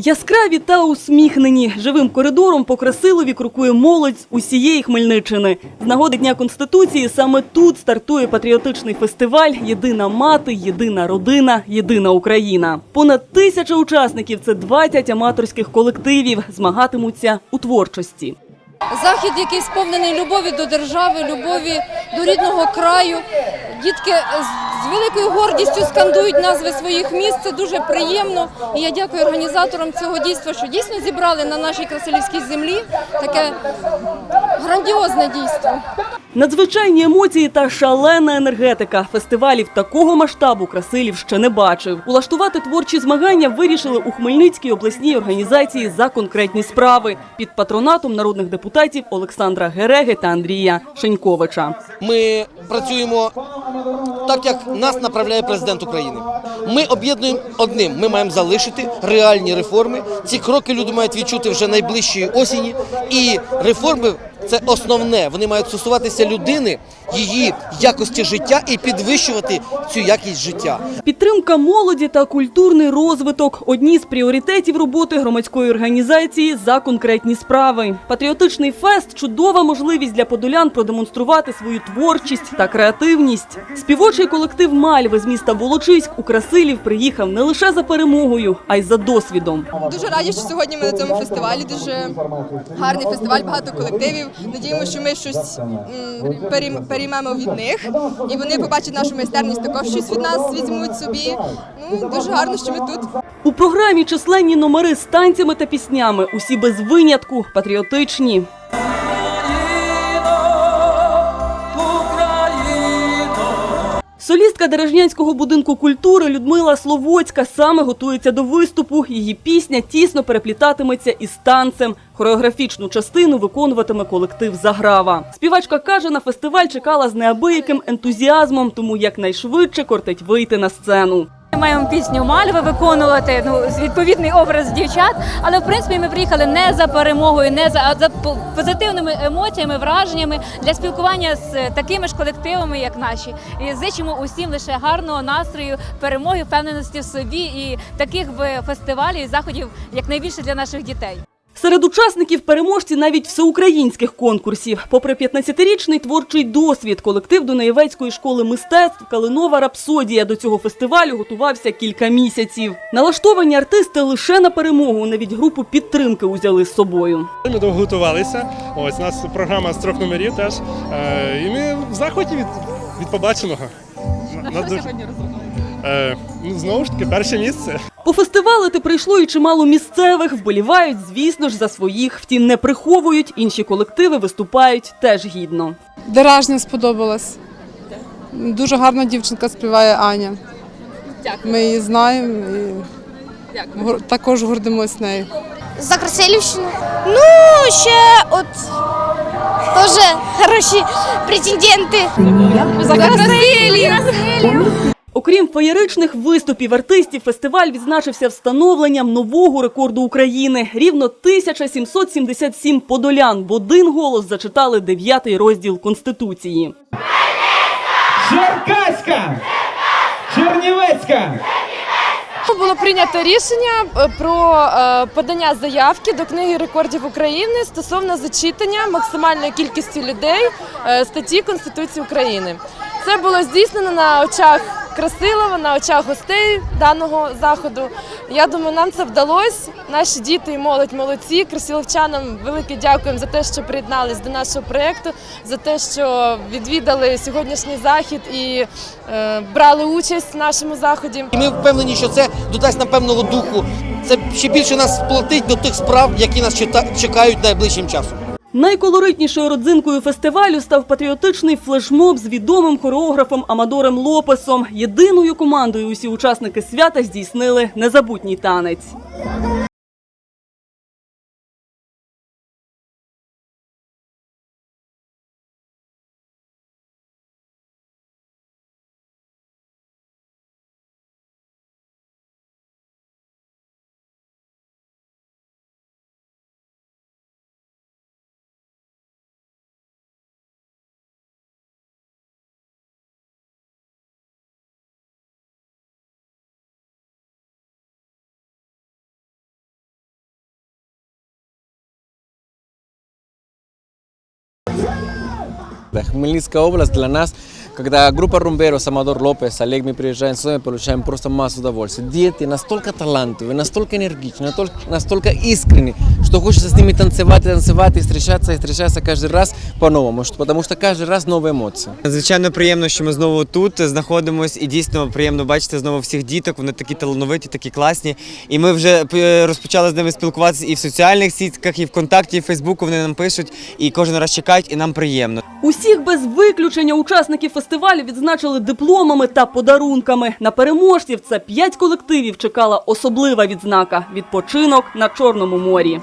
Яскраві та усміхнені живим коридором по Красилові крокує молодь з усієї Хмельниччини. З нагоди Дня Конституції саме тут стартує патріотичний фестиваль Єдина мати, єдина родина, єдина Україна. Понад тисяча учасників це 20 аматорських колективів змагатимуться у творчості. Захід, який сповнений любові до держави, любові до рідного краю. Дітки з- з великою гордістю скандують назви своїх міст. Це дуже приємно. І я дякую організаторам цього дійства, що дійсно зібрали на нашій красилівській землі таке грандіозне дійство. Надзвичайні емоції та шалена енергетика. Фестивалів такого масштабу Красилів ще не бачив. Улаштувати творчі змагання вирішили у Хмельницькій обласній організації за конкретні справи під патронатом народних депутатів Олександра Гереги та Андрія Шеньковича. Ми працюємо так, як нас направляє президент України. Ми об'єднуємо одним. Ми маємо залишити реальні реформи. Ці кроки люди мають відчути вже найближчої осені. І реформи це основне. Вони мають стосуватися людини, її якості життя і підвищувати цю якість життя. Підтримка молоді та культурний розвиток одні з пріоритетів роботи громадської організації за конкретні справи. Патріотичний фест чудова можливість для подолян продемонструвати свою творчість та креативність. Співочий колектив Мальви з міста Волочиськ у Красилів приїхав не лише за перемогою, а й за досвідом. Дуже раді, що сьогодні ми на цьому фестивалі. Дуже гарний фестиваль, багато колективів. Надіємося, що ми щось переймемо від них, і вони побачать нашу майстерність, також щось від нас візьмуть собі. Ну дуже гарно, що ми тут. У програмі численні номери з танцями та піснями, усі без винятку, патріотичні. Солістка Дережнянського будинку культури Людмила Словоцька саме готується до виступу. Її пісня тісно переплітатиметься із танцем. Хореографічну частину виконуватиме колектив Заграва. Співачка каже, на фестиваль чекала з неабияким ентузіазмом, тому якнайшвидше кортить вийти на сцену. Маємо пісню Мальви виконувати, ну відповідний образ дівчат. Але в принципі ми приїхали не за перемогою, не за, а за позитивними емоціями, враженнями для спілкування з такими ж колективами, як наші. І зичимо усім лише гарного настрою, перемоги, впевненості в собі і таких фестивалів і заходів якнайбільше для наших дітей. Серед учасників переможці навіть всеукраїнських конкурсів. Попри 15-річний творчий досвід, колектив Дунаєвецької школи мистецтв Калинова рапсодія до цього фестивалю готувався кілька місяців. Налаштовані артисти лише на перемогу, навіть групу підтримки узяли з собою. Ми довго готувалися. Ось у нас програма з трьох номерів теж. Е, і ми в захваті від, від побаченого. На, що сьогодні е, ну, Знову ж таки, перше місце. Пофестивалити прийшло і чимало місцевих, вболівають, звісно ж, за своїх. Втім, не приховують. Інші колективи виступають теж гідно. Деражня сподобалась. Дуже гарна дівчинка співає Аня. Ми її знаємо і гор- також гордимось нею. За Красилівщину. Ну, ще от теж хороші претенденти. За Красилів. Окрім феєричних виступів артистів, фестиваль відзначився встановленням нового рекорду України. Рівно 1777 подолян в один голос зачитали дев'ятий розділ Конституції. Черкаська! Чернівецька! Було прийнято рішення е, про е, подання заявки до книги рекордів України стосовно зачитання максимальної кількості людей е, статті Конституції України. Це було здійснено на очах Красилова, на очах гостей даного заходу. Я думаю, нам це вдалося. Наші діти і молодь молодці. Красиловчанам велике дякуємо за те, що приєднались до нашого проєкту, за те, що відвідали сьогоднішній захід і е, брали участь в нашому заході. І ми впевнені, що це додасть нам певного духу. Це ще більше нас сплотить до тих справ, які нас чекають найближчим часом. Найколоритнішою родзинкою фестивалю став патріотичний флешмоб з відомим хореографом Амадорем Лопесом. Єдиною командою усі учасники свята здійснили незабутній танець. Хмельницкая область для нас, когда группа румберов, Амадор Лопес, Олег, мы приезжаем сюда, мы получаем просто массу удовольствия. Дети настолько талантливые, настолько энергичны, настолько, настолько искренни, что хочется с ними танцевать, танцевать и встречаться, и встречаться каждый раз по-новому, что- потому что каждый раз новые эмоции. Надзвичайно приємно, що ми знову тут знаходимось, і дійсно приємно бачити знову всіх діток. Вони такі талановиті, такі класні. І ми вже е, розпочали з ними спілкуватися і в соціальних сітках, і в контакті, і в Фейсбуку. Вони нам пишуть і кожен раз чекають, і нам приємно. Усіх без виключення учасників фестивалю відзначили дипломами та подарунками. На переможців це п'ять колективів чекала особлива відзнака відпочинок на Чорному морі.